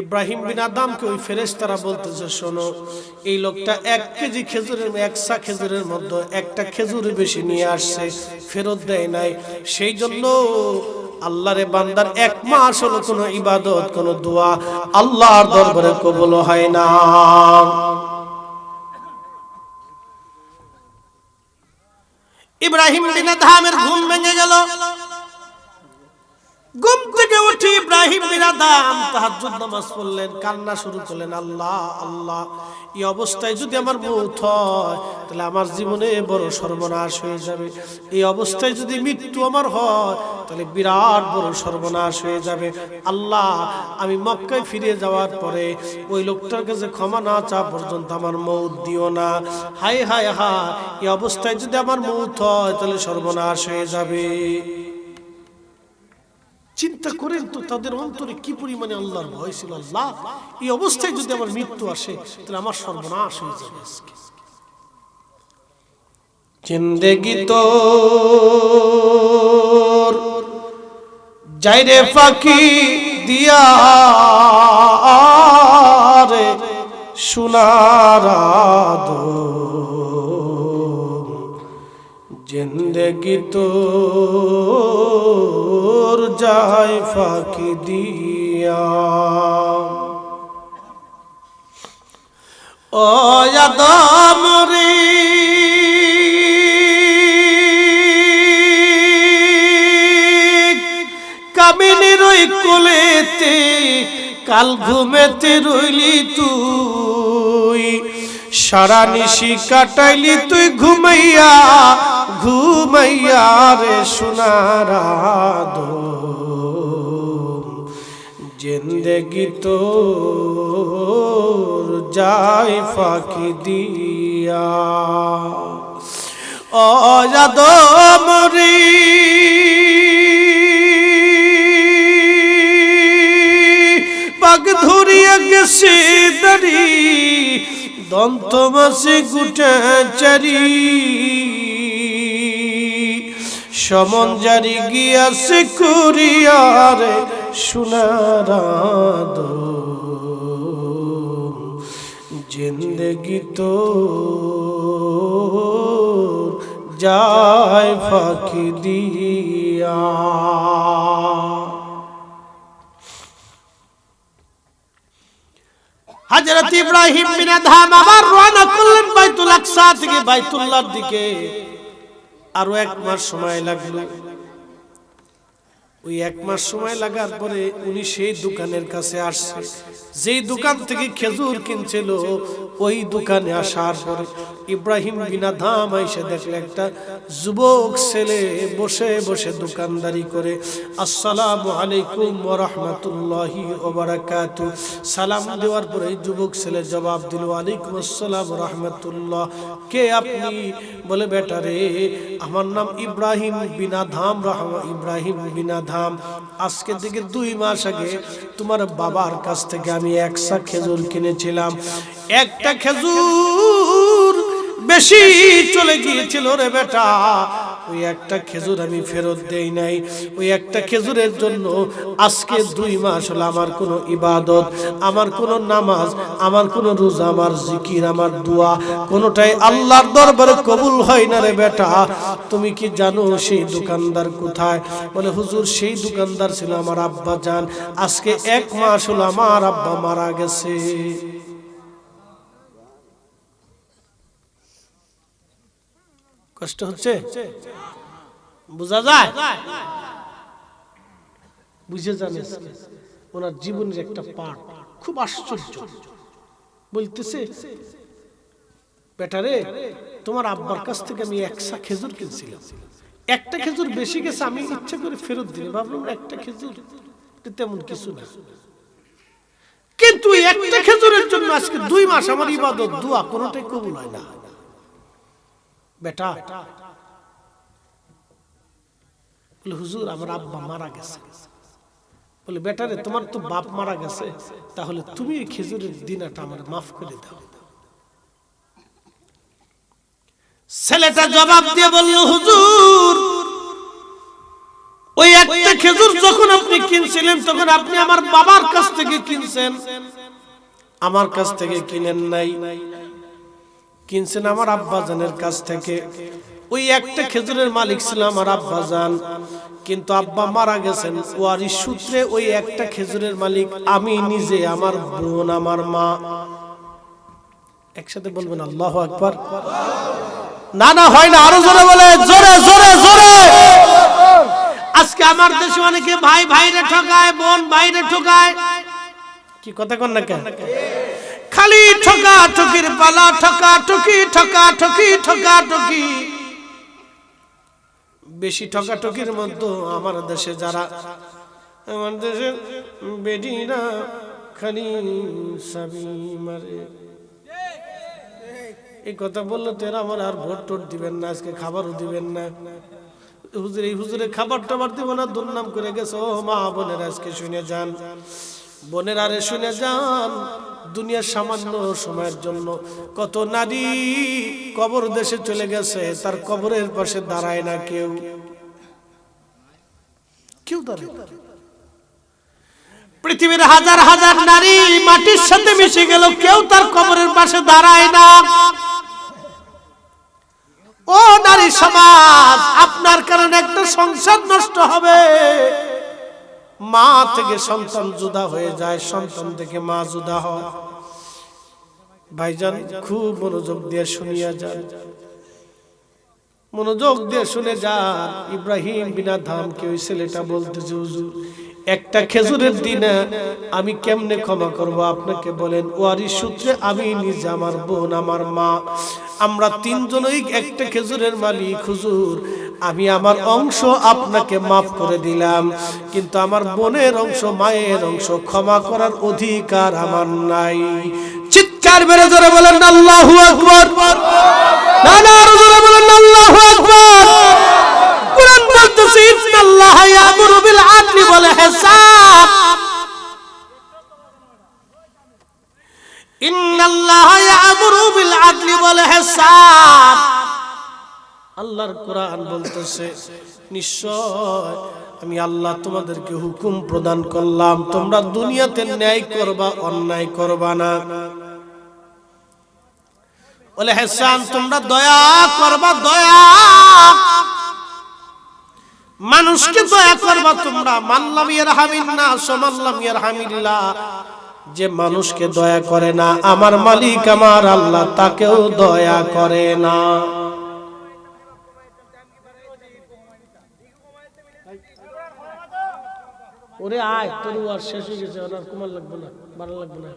ইব্রাহিম বিন আদামকে ওই ফেরেশতারা বলতেছে, শোনো, এই লোকটা এক কেজি খেজুরের একসা খেজুরের মধ্যে একটা খেজুর বেশি নিয়ে আসছে, ফেরত দেয় নাই। সেই জন্য আল্লাহরে বান্দার এক মাস হলো কোনো ইবাদত, কোনো দোয়া, আল্লাহর দরবারে কবুল হয় না। ইব্রাহিম বিন আদহামের ঘুম ভেঙে গেল। ঘুম থেকে উঠে ইব্রাহিম বিন আদম তাহাজ্জুদ নামাজ পড়লেন, কান্না শুরু করলেন, আল্লাহ আল্লাহ, এই অবস্থায় যদি আমার মৌত হয়, তাহলে আমার জীবনে বড় সর্বনাশ হয়ে যাবে। এই অবস্থায় যদি মৃত্যু আমার হয়, তাহলে বিরাট বড় সর্বনাশ হয়ে যাবে। আল্লাহ, আমি মক্কায় ফিরে যাওয়ার পরে ওই লোকটার কাছে ক্ষমা না চা পর্যন্ত আমার মৌত দিও না। হায় হায় হা এই অবস্থায় যদি আমার মৌত হয়, তাহলে সর্বনাশ হয়ে যাবে। চিন্তা করেন তো তাদের অন্তরে কি পরিমাণে আল্লাহর ভয় ছিল? আল্লাহ, এই অবস্থায় যদি আমার মৃত্যু আসে, তাহলে আমার সর্বনাশ হয়ে যাবে আজকে। জিন্দেগি তো যাইরে ফাঁকি দিয়া রে সোনার জিন্দগি তোর যায় ফাঁকি দিয়া। ও আদম রে কামিনীর ওই কোলেতে কাল ঘুমেতে রইলি তুই। সারা নিশি কাটাইলি তুই ঘুমাইয়া ঘুমাইয়া রে সোনারা জিন্দগি তোর যায় ফাঁকি দিয়া। অজাদম রে পাক ধরিয়া গেছে দাঁড়ি দন্ত মাসে গুটা চারি। সমন জারি গিয়াছে কুরিয়ারে সোনারাদ জিন্দগি তো যায় ফাঁকি দিয়া। হযরত ইব্রাহিম বিন আদহাম আবার রওনা করলেন বাইতুল আকসা থেকে, বাইতুল্লাহর দিকে। আরও এক মাস সময় লাগল। ওই এক মাস সময় লাগার পরে উনি সেই দোকানের কাছে আসছে। যেই দোকান থেকে খেজুর কিনছিল, ওই দোকানে আসার পরে ইব্রাহিম বিনা ধাম আইসে দেখলে একটা যুবক ছেলে বসে বসে দোকানদারি করে, আসসালামু আলাইকুম রাহমাতুল্লাহি ওয়া বারাকাতু সালাম দেওয়ার পরে যুবক ছেলে জবাব দিল আলাইকুম আসসালাম রাহমাতুল্লাহ। কে আপনি? বলে, বেটা রে, আমার নাম ইব্রাহিম বিনা ধাম রহমা ইব্রাহিম বিনা ধাম আজকে থেকে দুই মাস আগে তোমার বাবার কাছ থেকে আমি একসা খেজুর কিনেছিলাম। একটা খেজুর বেশি চলে গিয়েছিল রে বেটা। ওই একটা খেজুর আমি ফেরত দেই নাই। ওই একটা খেজুরের জন্য আজকে দুই মাস হলো আমার কোনো ইবাদত, আমার কোনো নামাজ, আমার কোনো রোজা, আমার জিকির, আমার দোয়া। কোনোটাই আল্লাহর দরবারে কবুল হয় না রে বেটা। তুমি কি জানো সেই দোকানদার কোথায়? বলে, হুজুর, সেই দোকানদার ছিল আমার আব্বা জান আজকে এক মাস হলো আমার আব্বা মারা গেছে। কষ্ট হচ্ছে? বোঝা যায়? বুঝে জানে ওনার জীবনের একটা পাঠ। খুব আশ্চর্য। বলতেছে, বেটারে, তোমার আব্বার কাছ থেকে আমি একশা খেজুর কিনছিলাম। একটা খেজুর বেশি গেছে, আমি ইচ্ছা করে ফেরত দিলে ভাবলাম একটা খেজুর তেমন কিছু না। কিন্তু একটা খেজুরের জন্য আজকে দুই মাস আমার ইবাদত, দোয়া কোনোটাই কবুল হয় না। বেটা। বলে, হুজুর, আমার আব্বা মারা গেছে। বলে বেটারে তোমার তো বাপ মারা গেছে। তাহলে তুমি খেজুরের দিনাটা আমার মাফ করে দাও। ছেলেটা জবাব দিয়ে বলল, হুজুর, ওই একটা খেজুর যখন আপনি কিনছিলেন, তখন আপনি আমার বাবার কাছ থেকে কিনছেন। আমার কাছ থেকে কিনেন নাই। কিনছেন আমার আব্বাজানের কাছ থেকে। ওই একটা খেজুরের মালিক ছিল আমার আব্বাজান। কিন্তু আব্বা মারা গেছেন। ওয়ারিশ সূত্রে ওই একটা খেজুরের মালিক আমি নিজে, আমার বোন, আমার মা। একসাথে বলবেন, আল্লাহ একবার না না, হয় না, আরও জোরে বলে, জোরে জোরে জোরে। আজকে আমার দেশে অনেকে ভাই ভাইরে ঠকায়, বোন ভাইরে ঠকায়। কি কথা কন না কেন? খালি ঠকা ঠকির পালা, ঠকা ঠকি ঠকা ঠকি ঠকা ঠকি। বেশি ঠকা ঠকির মধ্যে আমার দেশে যারা, আমার দেশে বেডিরা খালি সাবি মারে। এই কথা বললে তো এরা আমার আর ভোট টোট দিবেন না, আজকে খাবারও দিবেন না। হুজুর, এই হুজুরে খাবার টাবার দিব না, দুর্নাম করে গেছে। ও মা বোনের, আজকে শুনে যান। বোনের আরে শুনে যান দুনিয়ার সামান্য সময়ের জন্য কত নারী কবর দেশে চলে গেছে, তার কবরের পাশে দাঁড়ায় না কেউ। কেউ দাঁড়ায় পৃথিবীর হাজার হাজার নারী মাটির সাথে মিশে গেল, কেউ তার কবরের পাশে দাঁড়ায় না। ও নারী সমাজ, আপনার কারণে একটা সংসার নষ্ট হবে। মা থেকে সন্তান জুদা হয়ে যায়, সন্তান থেকে মা জুদা হয়। ভাইজান, খুব মনোযোগ দিয়ে শুনিয়া যান। মনোযোগ দিয়ে শুনে যান, ইব্রাহিম বিনা ধামকে ওই ছেলেটা বলতেছে হুজুর, একটা খেজুরের দিনে, আমি কেমনে ক্ষমা করব? আপনাকে বলেন ওয়ারি সূত্রে আমি নিজে আমার বোন, আমার মা, আমরা তিনজনই একটা খেজুরের মালিক, হুজুর। আমি আমার অংশ আপনাকে মাফ করে দিলাম, কিন্তু আমার বোনের অংশ, মায়ের অংশ ক্ষমা করার অধিকার আমার নাই। চিৎকার বেড়ে জোরে বলেন, আল্লাহু আকবার! না না আরও জোরে বলেন, আল্লাহু আকবার! কোরআন বলতেছে, ইন্নাল্লাহ ইয়ামুরু বিল আদলি ওয়াল হিসাব। ইন্নাল্লাহ ইয়ামুরু বিল আদলি ওয়াল হিসাব। আল্লাহর কোরআন বলতেছে, নিশ্চয় আমি আল্লাহ তোমাদেরকে হুকুম প্রদান করলাম, তোমরা দুনিয়াতে ন্যায় করবা, অন্যায় করবা না। বলে হেসান তোমরা দয়া করবা, দয়া। মানুষকে দয়া করবা তোমরা। মানলাম ইয়ারহামিল্লাহ ইয়ার ইয়ারহামিল্লাহ। যে মানুষকে দয়া করে না, আমার মালিক আমার আল্লাহ, তাকেও দয়া করে না। ওরে আয় তোর আর শেষ হয়ে গেছে, ওনার কুমার লাগবে না ভালো লাগবে না।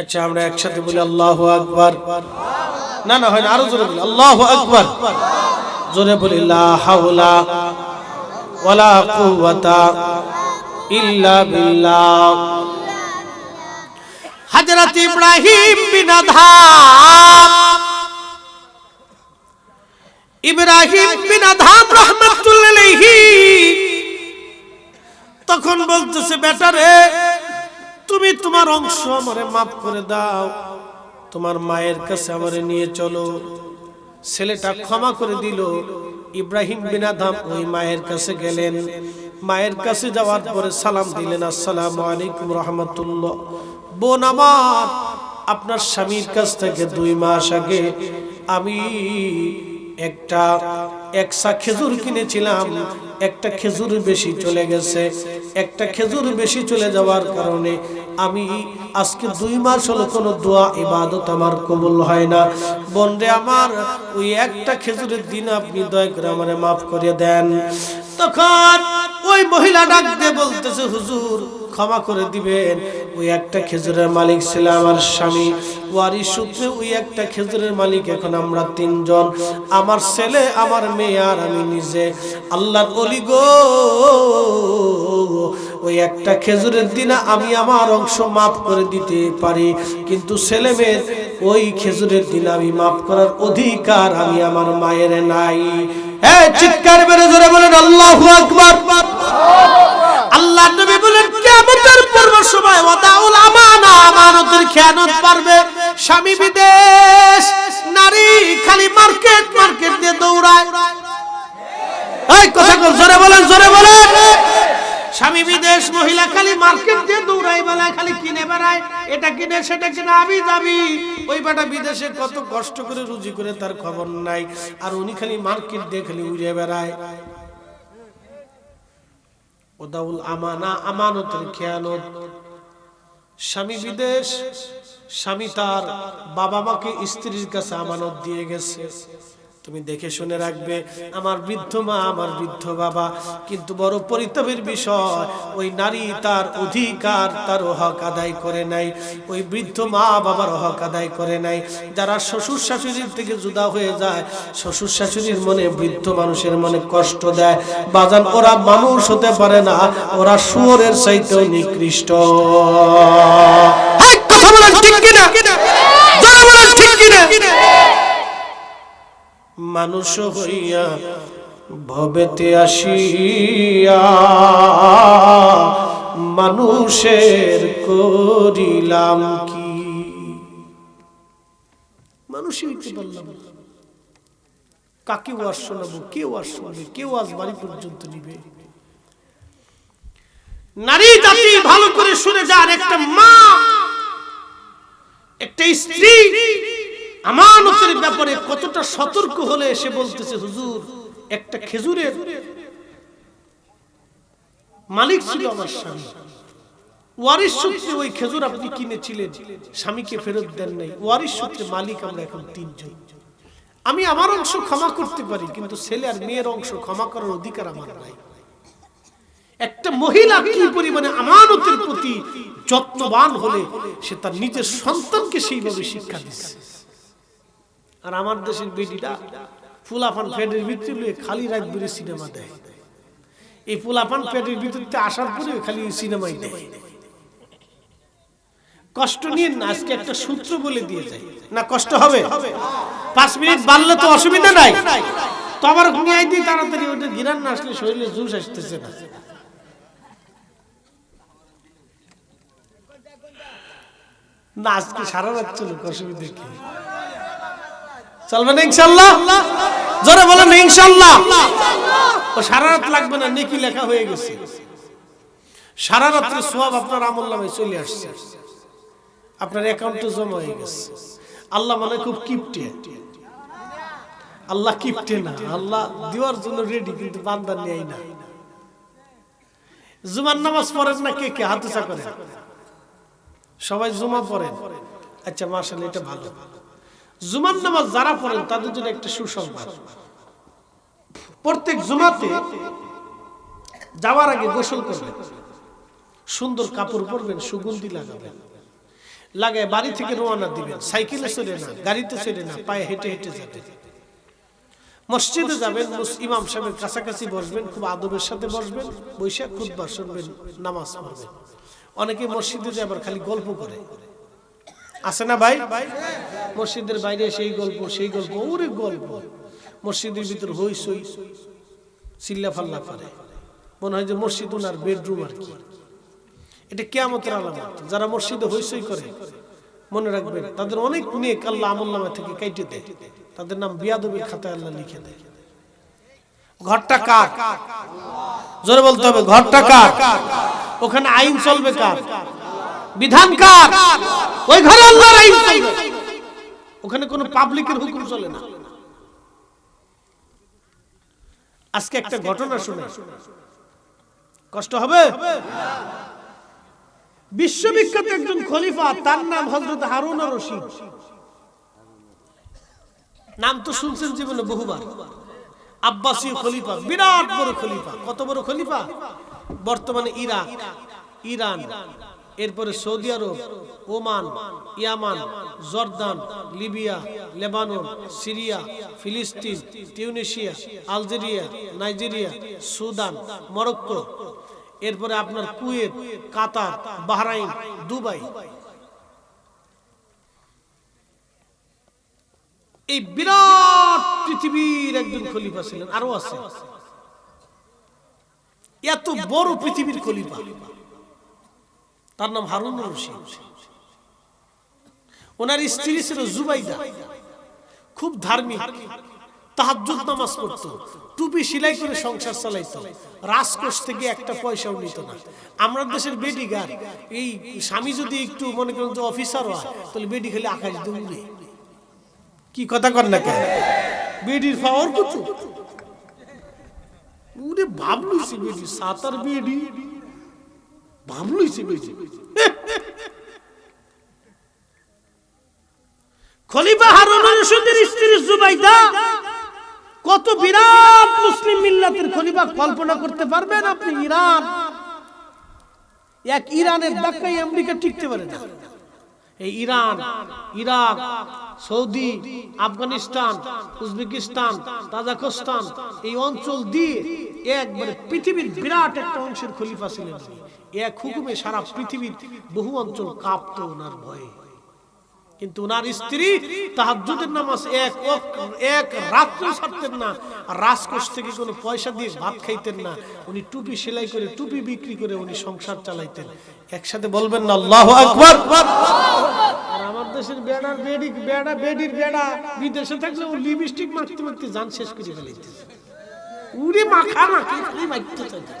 আচ্ছা আমরা একসাথে বলি আল্লাহ আকবার। না না, হয় না, আরও জোরে বলি, আল্লাহ আকবার। জোরে বলি, লা হাওলা ওয়ালা কুওয়াতা ইল্লা বিল্লাহ। হযরত ইব্রাহিম বিন আদহাম ইব্রাহিম বিন আদহাম রাহমাতুল্লাহ তখন বলতেছে, বেটা রে, তুমি তোমার অংশ আমারে মাফ করে দাও। তোমার মায়ের কাছে আমারে নিয়ে চলো। ছেলেটা ক্ষমা করে দিল। ইব্রাহিম বিন আদম ওই মায়ের কাছে গেলেন। মায়ের কাছে যাওয়ার পরে সালাম দিলেন, আসসালামু আলাইকুম রহমতুল্লাহ। বোন আমার, আপনার স্বামীর কাছ থেকে দুই মাস আগে আমি একটা, একসা খেজুর কিনেছিলাম, একটা খেজুর বেশি চলে গেছে। একটা খেজুর বেশি চলে যাওয়ার কারণে আমি আজকে দুই মাস হলো কোনো দোয়া, ইবাদত আমার কবুল হয় না। বন্ধে আমার, ওই একটা খেজুরের দিন আপনি দয়া করে আমারে মাফ করে দেন। তখন ওই মহিলা ডাক দিয়ে বলতেছে, হুজুর, ক্ষমা করে দিবেন। ওই একটা খেজুরের মালিক ছিল আমার স্বামী। ওয়ারি সূত্রে ওই একটা খেজুরের মালিক, এখন আমরা তিনজন। আমার ছেলে, আমার মেয়ে আর আমি নিজে। আল্লাহর অলি গো, ওই একটা খেজুরের দিনে আমি আমার অংশ মাফ করে দিতে পারি। কিন্তু ছেলে মেয়ের ওই খেজুরের দিনে আমি মাফ করার অধিকার আমি আমার মায়ের নাই। চিৎকার বেড়ে জোরে বলেন, আল্লাহ আল্লাহ নবী বলেন, কিয়ামতের পূর্ব সময় ওয়াদাউল আমানা, আমানতের খেয়ানত পারবে স্বামী বিদেশ, নারী খালি মার্কেট মার্কেট দিয়ে দৌড়ায়। এই কথা কর জোরে বলেন জোরে বলেন। স্বামী বিদেশ, মহিলা খালি মার্কেট দিয়ে দৌড়াই বেলায় খালি কিনে বেড়ায়। এটা কিনে, সেটা কিনে আমি যাবি। ওই বেটা বিদেশে কত কষ্ট করে, রুজি করে তার খবর নাই। আর উনি খালি মার্কেট দিয়ে খালি উড়ে বেড়ায়। ওদাউল আমানা, আমানতের খেয়ানত। স্বামী বিদেশ, স্বামী তার বাবা মাকে স্ত্রীর কাছে আমানত দিয়ে গেছে। তুমি দেখে শুনে রাখবে, আমার বৃদ্ধ মা, আমার বৃদ্ধ বাবা। কিন্তু বড় পরিতাপের বিষয়, ওই নারী তার অধিকার তার হক আদায় করে নাই। ওই বৃদ্ধ মা, বাবার হক আদায় করে নাই। যারা শ্বশুর শাশুড়ির থেকে জুদা হয়ে যায়, শ্বশুর শাশুড়ির মনে বৃদ্ধ মানুষের মনে কষ্ট দেয়। বাজান, ওরা মানুষ হতে পারে না, ওরা শুয়োরের চাইতেও নিকৃষ্ট। কথা ঠিক কিনা? বলেন ঠিক কিনা? মানুষ হইয়া ভবেতে আসিয়া মানুষের করিলাম কি? মানুষই হইতে কাকে ওয়াজ শোনাবো? আজ বাড়ি পর্যন্ত নিবে? নারী জাতি ভালো করে শুনে যান, একটা মা, একটা স্ত্রী আমানতের ব্যাপারে কতটা সতর্ক হলে সে বলতেছে হুজুর একটা খেজুরের মালিক ছিল আমার স্বামী। ওয়ারিশ সূত্রে ওই খেজুর আপনি কিনেছিলেন। স্বামীকে ফেরত দেন নাই। ওয়ারিশ সূত্রে মালিক আমরা এখন তিনজন। আমি আমার অংশ ক্ষমা করতে পারি কিন্তু ছেলে আর মেয়ের অংশ ক্ষমা করার অধিকার আমার নাই। একটা মহিলা কি পরিমাণে আমানতের প্রতি যত্নবান হলে সে তার নিজের সন্তানকে সেইভাবে শিক্ষা দিচ্ছে আর আমার দেশের বেটিটা ফুলাফান ফ্যাটের ভিতরে খালি রাত সিনেমা দেয়। এই ফুলাফান ফ্যাটের ভিতরতে আসার পরে খালি সিনেমাই দেয়। কষ্ট নিয়ে না, আজকে একটা সূত্র বলে দিয়ে যায়। না, কষ্ট হবে? পাঁচ মিনিট বাড়লে তো অসুবিধা নাই। তো আবার ঘুমিয়ে দিই তাড়াতাড়ি ওটা গিরান না আসলে শরীরে জুস আসতেছে না। না, আজকে সারা রাত চলুক, অসুবিধা কি? ইনশাল্লাহ? জোরে বলেন ইনশাল্লাহ। ও সারা রাত লাগবে না, নেকি লেখা হয়ে গেছে। সারা রাত্রে সোয়াব আপনার আমল নামে চলে আসছে। আপনার অ্যাকাউন্টে জমা হয়ে গেছে। আল্লাহ মানে খুব কিপটে। আল্লাহ কিপটে না, আল্লাহ দেওয়ার জন্য রেডি কিন্তু বান্দা নেই না। জুমার নামাজ পড়েন না কে কে? হাতে চা করেন। সবাই জুমা পড়েন। আচ্ছা মার্শাল এটা ভালো ভালো। জুমার নামাজ যারা পড়েন, তাদের জন্য একটা সুসংবাদ। প্রত্যেক জুমাতে যাওয়ার আগে গোসল করবেন। সুন্দর কাপড় পরবেন, সুগন্ধি লাগাবেন। লাগায় বাড়ি থেকে রওনা দিবেন। সাইকেলে চলে না, গাড়িতে চলে না, পায়ে হেঁটে হেঁটে যাবেন। মসজিদে যাবেন ইমাম সাহেবের কাছাকাছি বসবেন, খুব আদবের সাথে বসবেন বৈশাখ খুদ্া শুনবেন, নামাজ পড়বেন। অনেকে মসজিদে যে আবার খালি গল্প করে। আছে না ভাই? মসজিদের বাইরে সেই গল্প সেই গল্প ওরে গল্প। মসজিদের ভিতর হই সই চিল্লা ফাল্লা করে। মনে হয় যে মসজিদ ওনার বেডরুম আর কি। এটা কেয়ামতের আলামত। যারা মসজিদে হইসই করে, মনে রাখবেন, তাদের অনেক নেক আল্লাহ আমল নামা থেকে কেটে দেয়। তাদের নাম বিয়াদবির খাতায় আল্লাহ লিখে দেয়। ঘরটা কার? জোরে বলতে হবে, ঘরটা কার? ওখানে আইন চলবে কার? বিধান কার ওই ঘরে আল্লাহর আইন চলবে। ওখানে কোনো পাবলিকের হুকুম চলে না। আজকে একটা ঘটনা শুনে। কষ্ট হবে? বিশ্ববিখ্যাত একজন খলিফা তার নাম হজরত হারুন রশিদ। নাম তো শুনছেন জীবনে বহুবার। আব্বাসী খলিফা বিরাট বড় খলিফা। কত বড় খলিফা? বর্তমানে ইরাক ইরান। এরপরে Saudi Arab, Oman, Yemen, Jordan, Libya, Lebanon, Syria, ফিলিস্তিন, Tunisia, Algeria, Nigeria, Sudan, Morocco. এরপরে আপনার কুয়েত, কাতার, বাহরাইন, দুবাই। এই বিরাট পৃথিবীর একজন খলিফা ছিলেন আরও আছে। এত বড় পৃথিবীর খলিফা। তার নাম হারুন রশিদ। ওনার স্ত্রী ছিল জুবাইদা। খুব ধার্মিক। তাহাজ্জুদ নামাজ পড়তো। টুপি সেলাই করে সংসার চালাইতো। রাজকোষ থেকে একটা পয়সাও নিত না। আমরা দেশের বেডি গার এই স্বামী যদি একটু মনে করেন যে অফিসার হয়, তাহলে বেডি খালি আকাশ দিয়ে উড়ে। কি কথা কর না কেন? বেডির পাওয়ার কিছু উড়ে ভাবলুইছে বেডি, সাতার বেডি। ভাবলুইছে বেডি খলিফা হারুন রশিদের স্ত্রী জুবাইদা কত বিরাট মুসলিম মিল্লাতের খলিফা কল্পনা করতে পারবেন আপনি ইরান? এক ইরানের ধাক্কায় আমেরিকা টিকতে পারে না। এই Iran, Iraq, Saudi, Afghanistan, Uzbekistan Tajikistan এই অঞ্চল দিয়ে একবারে পৃথিবীর বিরাট একটা অংশের খলিফা ছিলেন। এক হুকুমে সারা পৃথিবীর বহু অঞ্চল কাঁপত ওনার ভয়ে কিন্তু ওনার স্ত্রী তাহাজ্জুদের নামাজ এক এক রাত্র ছাড়তেন না। রাজকোষ থেকে কোনো পয়সা দিয়ে ভাত খাইতেন না। উনি টুপি সেলাই করে টুপি বিক্রি করে উনি সংসার চালাইতেন। একসাথে বলবেন না আল্লাহ আকবার! আর আমার দেশের বেড়ার বেডি বেড়া বেডির বেড়া বিদেশে থাকলে ও লিপস্টিক মাখতে মাখতে জান শেষ করে ফেলাইতেছে উড়ে মাখা মাখি খালি মাখতে থাকে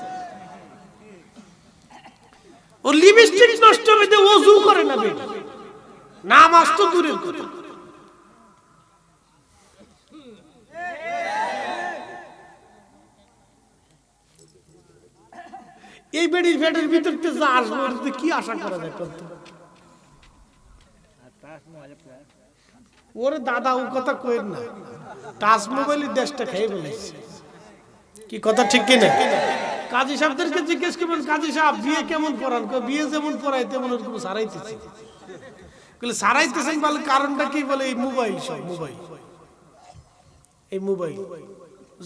ও লিপস্টিক নষ্ট হইতে ওযু করে না বেডি। নামাজ তো দূরের কথা। এই বেড়ির ফ্যাটের ভিতর যা আসবে কি আশা করা যায় ওরে দাদা, ও কথা কইেন না। মোবাইলের দেশটা খেয়ে বলেছে কি কথা, ঠিক কিনা কাজী সাহেবদেরকে জিজ্ঞেস করবেন, কাজী সাহেব, বিয়ে কেমন পড়ান? বিয়ে যেমন পড়াই তেমন ওরকম সারাইতেছে। সারাইতেছেন বলে কারণটা কি বলে? এই মোবাইল সব মোবাইল এই মোবাইল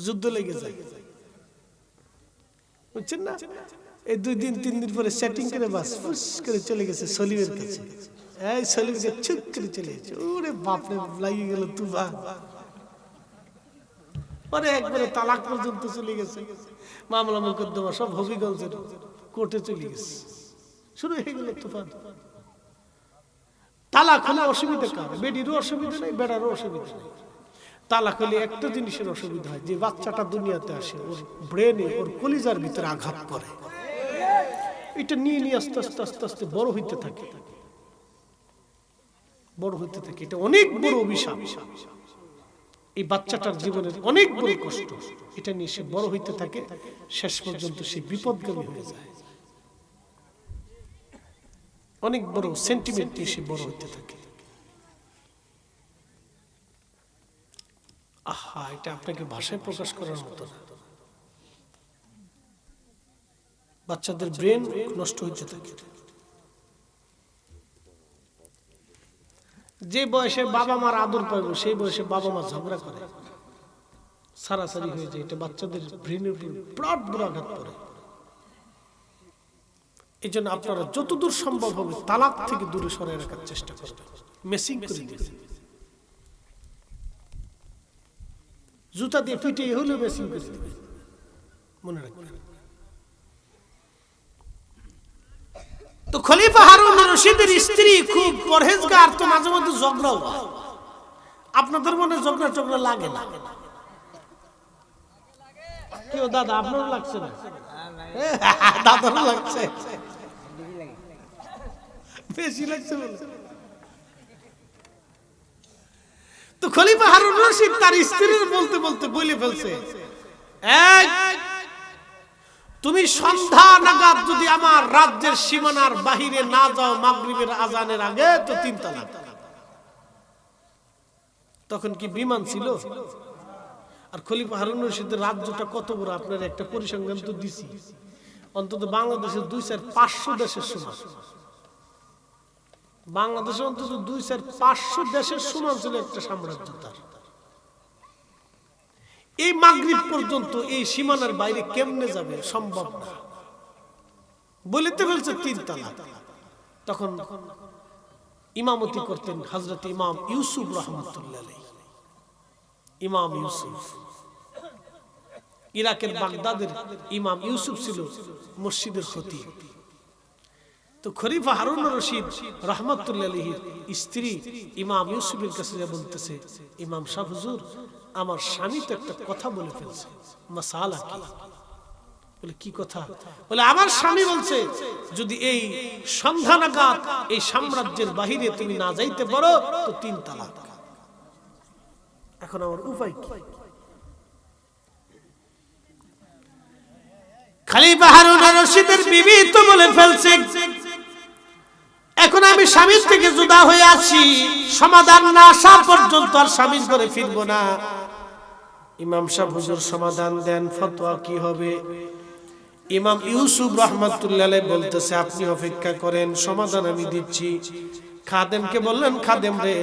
যুদ্ধ লেগে যায়। বুঝছেন না? এই দুই দিন, তিন দিন পরে সেটিং করে বাস, ফুস করে চলে গেছে সলিমের কাছে। এই ছুট করে চলে গেছে। ওরে বাপরে লাগিয়ে গেল তুফান পরে একবারে তালাক পর্যন্ত চলে গেছে। মামলা মোকদ্দমা সব হবিগঞ্জের কোর্টে চলে গেছে। শুরু হয়ে গেল তুফান। তালাক হলে অসুবিধা কার? বেডিরও অসুবিধা নেই, বেড়ারও অসুবিধা নেই। তালাক হলে একটা জিনিসের অসুবিধা হয়, যে বাচ্চাটা দুনিয়াতে আসে, ওর ব্রেনে, ওর কলিজার ভিতরে আঘাত করে। এটা নিয়ে নিয়ে আস্তে আস্তে আস্তে আস্তে বড় হইতে থাকে। বড় হইতে থাকে। এটা অনেক বড় অভিশাপ। এই বাচ্চাটার জীবনের অনেক বড় কষ্ট। এটা নিয়ে সে বড় হইতে থাকে, শেষ পর্যন্ত সে বিপদগামী হয়ে যায়। অনেক বড় সেন্টিমেন্ট নিয়ে বড় হইতে থাকে। আহা, এটা আপনাকে ভাষায় প্রকাশ করার মতো বাচ্চাদের ব্রেন নষ্ট হইতে থাকে। যে বয়সে বাবা মার আদর পাইব সেই বয়সে বাবা মা ঝগড়া করে। সারাসারি হয়ে যায়, এটা বাচ্চাদের ব্রেনের উপর বিরাট বড় আঘাত পড়ে। এই জন্য আপনারা যতদূর সম্ভব হবে তালাক থেকে দূরে সরে রাখার চেষ্টা করবেন মেসিং করে জুতা দিয়ে পিটে হলেও মেসিং করে দিবেন। মনে রাখবেন। তো খলিফা হারুন রশিদের স্ত্রী খুব পরহেজগার, তো মাঝে মধ্যে আপনাদের মনে ঝগড়া টগড়া লাগে না? কেউ দাদা, আপনারও লাগছে না? দাদারও লাগছে। বেশি লাগছে বলে তো খলিফা হারুন রশিদ তার স্ত্রীর বলতে বলতে বলে ফেলছে তুমি সন্ধ্যা নাগাদ যদি আমার রাজ্যের সীমানার বাহিরে না যাও মাগরিবের আজানের আগে, তো তিন তালাক। তখন কি বিমান ছিল? আর খলিফা হারুন রশিদের রাজ্যটা কত বড়, আপনার একটা পরিসংখ্যান তো দিছি। অন্তত বাংলাদেশের দুই চার পাঁচশো দেশের সমান বাংলাদেশে অন্তত দুই চার পাঁচশো দেশের সমান ছিল একটা সাম্রাজ্য তার। এই মাগরিব পর্যন্ত এই সীমানার বাইরে কেমনে যাবে সম্ভব না। বলিতে ফেলছে তিন তালাক তখন ইমামতি করতেন হজরত ইমাম ইউসুফ রহমতুল্লাহ ইমাম ইউসুফ। ইরাকের বাগদাদের ইমাম ইউসুফ ছিল মসজিদের খতিব। তো খরিফা হারুন রশিদ রহমতুল্লাহ স্ত্রী ইমাম ইউসুফের কাছে বলতেছে, ইমাম শাহ আমার স্বামী তো একটা কথা বলে ফেলছে, মাসালা কি? বলে, কি কথা? বলে, আমার স্বামী বলছে, যদি এই সন্ধানাঘাত, এই সাম্রাজ্যের বাহিরে তুমি না যাইতে পারো, তো তিন তালাক। এখন আমার উপায় কি? খালিফা হারুন আর রশিদের বিবি তো বলে ফেলছে এখন আমি স্বামীর থেকে জুদা হয়ে আছি। সমাধান না আসা পর্যন্ত আর স্বামীর করে ফিরবো না। ইমাম সাহেব, হুজুর, সমাধান দেন, ফতোয়া কি হবে? ইমাম ইউসুফ রহমতুল্লাহ বলতেছে, আপনি অপেক্ষা করেন, সমাধান আমি দিচ্ছি। খাদেমকে বললেন, খাদেম রে,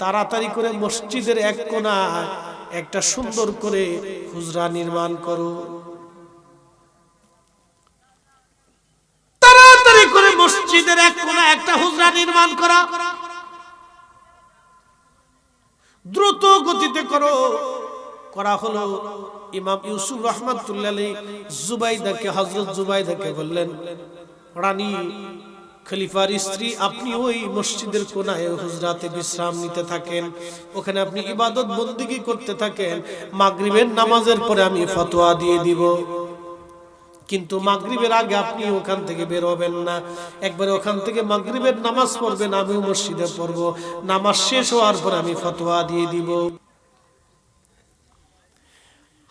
তাড়াতাড়ি করে মসজিদের এক কোণা একটা সুন্দর করে হুজরা নির্মাণ করো। মসজিদের এক কোণা একটা হুজরা নির্মাণ করা। দ্রুত গতিতে করো। করা হলো ইমাম ইউসুফ রহমতুল্লাহ জুবাইদাকে হজরত জুবাইদাকে বললেন, রানী, খলিফার স্ত্রী আপনি ওই মসজিদের কোনায় হুজরাতে বিশ্রাম নিতে থাকেন। ওখানে আপনি ইবাদত বন্দিগি করতে থাকেন। মাগরিবের নামাজের পরে আমি ফতোয়া দিয়ে দিব। কিন্তু মাগরিবের আগে আপনি ওখান থেকে বের হবেন না। একবার ওখান থেকে মাগরিবের নামাজ পড়বেন, আমিও মসজিদে পড়ব। নামাজ শেষ হওয়ার পর আমি ফতোয়া দিয়ে দিব।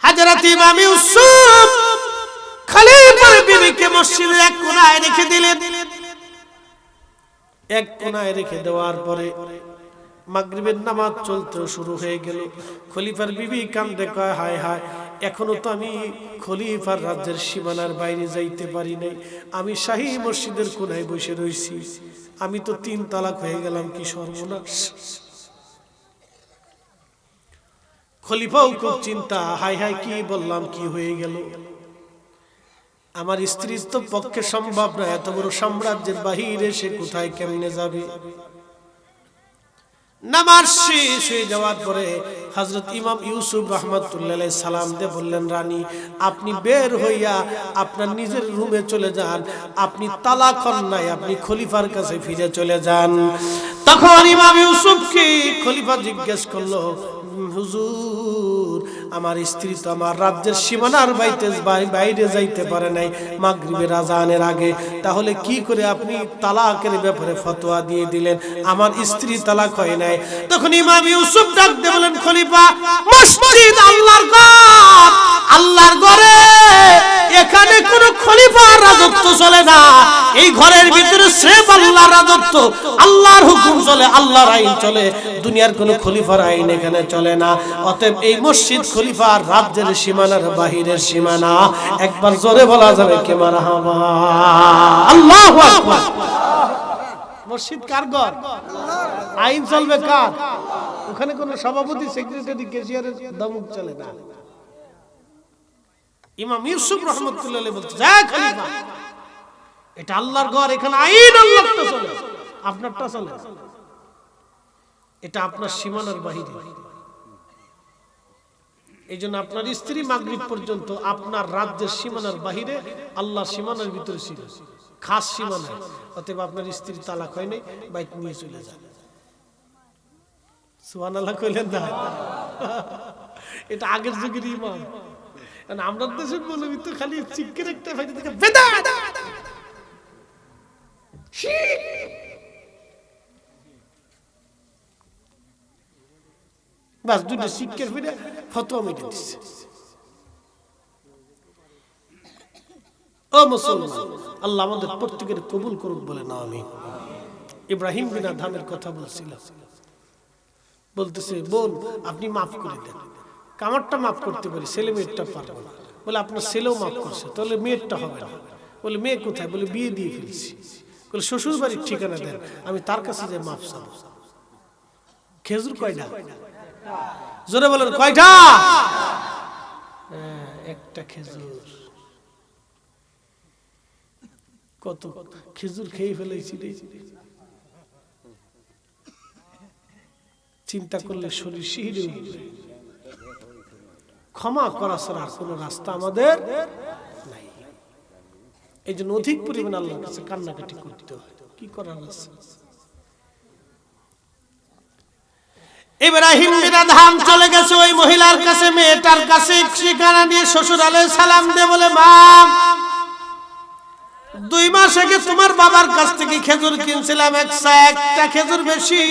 হাজরত ইমাম ইউসুফ খলিফার বিবিকে মসজিদের এক কোণায় রেখে দিলেন। এক কোণায় রেখে দেওয়ার পরে মাগরিবের নামাজ চলতে শুরু হয়ে গেল। খলিফার বিবি কান্দে কয়, হায় হায় এখনও তো আমি খলিফার রাজ্যের সীমানার বাইরে যাইতে পারি নাই। আমি শাহী মসজিদের কোনায় বসে রয়েছি আমি তো তিন তালাক হয়ে গেলাম, কি সর্বনাশ। খলিফাও খুব চিন্তা হাই হাই কি বললাম, কি হয়ে গেল। আমার স্ত্রীর তো পক্ষে সম্ভব না, এত বড় সাম্রাজ্যের বাহিরে সে কোথায় কেমনে যাবে? নামাজ শেষ হয়ে যাওয়ার পরে হজরত ইমাম ইউসুফ রহমতুল্লাহ সালাম দিয়ে বললেন, রানী, আপনি বের হইয়া আপনার নিজের রুমে চলে যান। আপনি তালা নাই, আপনি খলিফার কাছে ফিরে চলে যান। তখন ইমাম ইউসুফকে খলিফা জিজ্ঞেস করল হুজুর আমার স্ত্রী তো আমার রাজ্যের সীমানার বাইতে বাইরে যাইতে পারে নাই মাগরিবের আজানের আগে। তাহলে কি করে আপনি তালাকের ব্যাপারে ফতোয়া দিয়ে দিলেন? আমার স্ত্রী তালাক হয় নাই। তখন ইমাম ইউসুফ ডাক দিয়ে বলেন, খলিফা মসজিদ আল্লাহর ঘর, আল্লাহর ঘরে। এখানে কোনো খলিফার রাজত্ব চলে না। এই ঘরের ভিতরে স্রেফ আল্লাহর রাজত্ব, আল্লাহর হুকুম চলে, আল্লাহর আইন চলে। দুনিয়ার কোনো খলিফার আইন এখানে চলে না। অতএব এই মসজিদ খলিফার রাজ্যের সীমানার বাহিরের সীমানা। একবার জোরে বলা যাবে কে মারহাবা আল্লাহু মসজিদ কার ঘর? আইন চলবে কার? ওখানে কোনো সভাপতি সেক্রেটারি কেশিয়ারের দমক চলে না। ইমাম ইউসুফ রহমতুল্লাহ বলছে, যা খলিফা, এটা আল্লাহর ঘর, এখানে আইন আল্লাহটা চলে। আপনারটা চলে। এটা আপনার সীমানার বাহিরে। এই জন্য আপনার স্ত্রী মাগরিব পর্যন্ত আপনার রাজ্যের সীমানার বাহিরে আল্লাহ সীমানার ভিতরে ছিল। খাস সীমানায়। অতএব আপনার স্ত্রী তালাক হয় নাই, বাইক নিয়ে চলে যান। সুহান আল্লাহ কইলেন না। এটা আগের যুগের ইমাম। কারণ আমরা দেশের মৌলবী তো খালি চিকের একটা ফাইতে থেকে বেদা বাস দুটো শিক্ষের ফিরে ফতোয়া মিটে দিচ্ছে ও মুসলমান, আল্লাহ আমাদের প্রত্যেকের কবুল করুক বলে না আমি ইব্রাহিম বিনা ধামের কথা বলছিলাম বলতেছে, বোন, আপনি মাফ করে দেন। কামারটা মাফ করতে পারি, ছেলে মেয়েরটা পারব না। বলে, আপনার ছেলেও মাফ করছে, তাহলে মেয়েরটা হবে না। বলে, মেয়ে কোথায়? বলে, বিয়ে দিয়ে ফেলছি। বলে শ্বশুর বাড়ির ঠিকানা দেন, আমি তার কাছে যে মাফ চাবো। খেজুর কয়টা জোরে বলেন কয়টা? একটা খেজুর। কত খেজুর খেয়ে ফেলেছি চিন্তা করলে শরীর শিহিরে ক্ষমা করা ছাড়া আর কোনো রাস্তা আমাদের নাই। এই জন্য অধিক পরিমাণ আল্লাহর কাছে কান্নাকাটি করতে হয়। কি করার আছে? ইব্রাহিম বিরাধাম চলে গেছে, ওই মহিলার কাছে, মেয়েটার কাছে, ঠিকানা নিয়ে শ্বশুর আলে সালাম দিয়ে বলে, মা, দুই মাস আগে তোমার বাবার কাছ থেকে খেজুর কিনছিলাম একশো একটা খেজুর বেশি।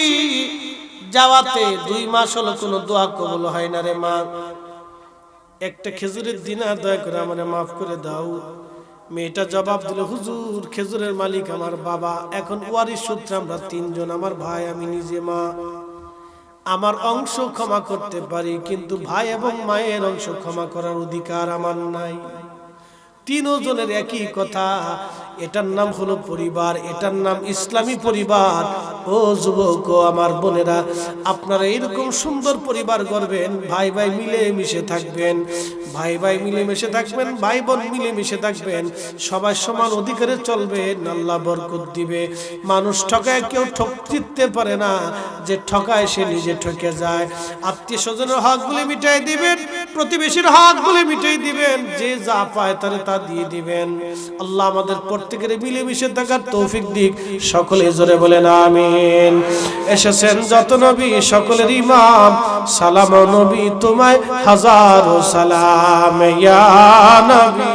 যাওয়াতে দুই মাস হলো, কোনো দোয়া কবল হয় না রে মা। একটা খেজুরের দিনা দয়া করে আমার মাফ করে দাও। মেয়েটা জবাব দিল, হুজুর, খেজুরের মালিক আমার বাবা। এখন ওয়ারিশ সূত্রে আমরা তিনজন, আমার ভাই, আমি নিজে, মা। আমার অংশ ক্ষমা করতে পারি, কিন্তু ভাই এবং মায়ের অংশ ক্ষমা করার অধিকার আমার নাই। তিনজনের একই কথা, এটার নাম হলো পরিবার, এটার নাম ইসলামী পরিবার। ও যুবক আমার বোনেরা, আপনারা এরকম সুন্দর পরিবার গড়বেন, ভাই ভাই মিলে মিশে থাকবেন, ভাই ভাই মিলে মিশে থাকবেন, ভাই বোন মিলে মিশে থাকবেন, সবাই সমান অধিকারে চলবেন আল্লাহ বরকত দিবে। মানুষ ঠকায় কেউ ঠক জিততে পারে না, যে ঠকায় সে নিজে ঠকে যায়। আত্মীয় স্বজনের হকগুলি মিটাই দিবেন প্রতিবেশীর হাত হকগুলি মিটাই দিবেন, যে যা পায় তারে তা দিয়ে দিবেন। আল্লাহ আমাদের প্রত্যেকের মিলেমিশে থাকার তৌফিক দিক, সকলে জোরে বলেন আমিন। এসেছেন যত নবী, সকলের ইমাম। সালাম নবী, তোমায় হাজারো সালাম। ইয়া নবী।